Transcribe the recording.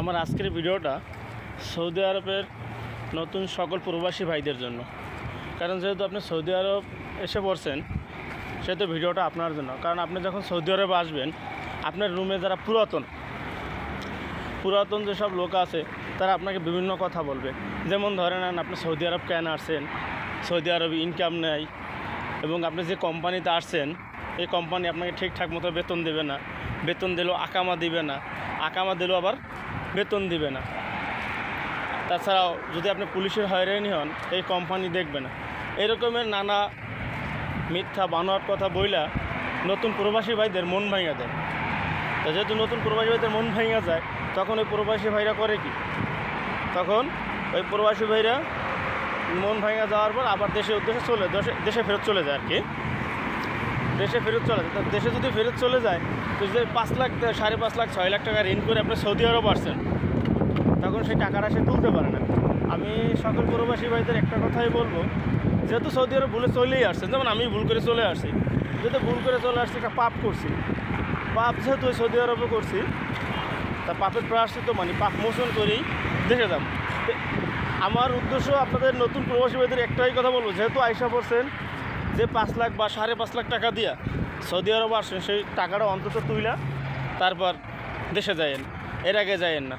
আমার আজকের ভিডিওটা সৌদি আরবের নতুন সকল প্রবাসী ভাইদের জন্য। কারণ যেহেতু আপনি সৌদি আরব এসে পড়ছেন, সেহেতু ভিডিওটা আপনার জন্য। কারণ আপনি যখন সৌদি আরবে আসবেন, আপনার রুমে যারা পুরাতন পুরাতন যেসব লোক আছে, তারা আপনাকে বিভিন্ন কথা বলবে। যেমন ধরে নেন আপনি সৌদি আরব কেন আসছেন? সৌদি আরবে ইনকাম নেই এবং আপনি যে কোম্পানিতে আসছেন, এই কোম্পানি আপনাকে ঠিকঠাক মতো বেতন দেবে না। বেতন দিলেও আকামা দিবে না। আকামা দিলেও আবার বেতন দিবে না। তাছাড়াও যদি আপনি পুলিশের হয়রানি হন, এই কোম্পানি দেখবে না। এরকমের নানা মিথ্যা বানোয়ার কথা বইলা নতুন প্রবাসী ভাইদের মন ভাঙা দেয়। তো যেহেতু নতুন প্রবাসী ভাইদের মন ভাঙা যায়, তখন ওই প্রবাসী ভাইরা করে কি? তখন ওই প্রবাসী ভাইরা মন ভাঙা যাওয়ার পর আবার দেশের উদ্দেশ্যে চলে, দেশে দেশে ফেরত চলে যায় আর কি। দেশে ফেরত চলে যায়। দেশে যদি ফেরত চলে যায়, তো যে পাঁচ লাখ, সাড়ে পাঁচ লাখ, ছয় লাখ টাকা ঋণ করে আপনি সৌদি আরব আসছেন, তখন সেই টাকাটা সে তুলতে পারে না। আমি সকল প্রবাসী ভাইদের একটা কথাই বলব, যেহেতু সৌদি আরব ভুলে চলেই আসছেন, যেমন আমি ভুল করে চলে আসছি, যেহেতু ভুল করে চলে আসছি, একটা পাপ করছি। পাপ যেহেতু সৌদি আরবে করছি, তা পাপের প্রায়শ্চিত মানে পাপ মোচন করেই দেখে তো আমার উদ্দেশ্য আপনাদের নতুন প্রবাসী ভাইদের একটাই কথা বলব, যেহেতু আইসা পড়ছেন যে পাঁচ লাখ বা সাড়ে পাঁচ লাখ টাকা দিয়া সৌদি আরব আসেন সেই টাকাটা অন্তত তুইলা, তারপর দেশে যায়েন এর আগে যায়েন না।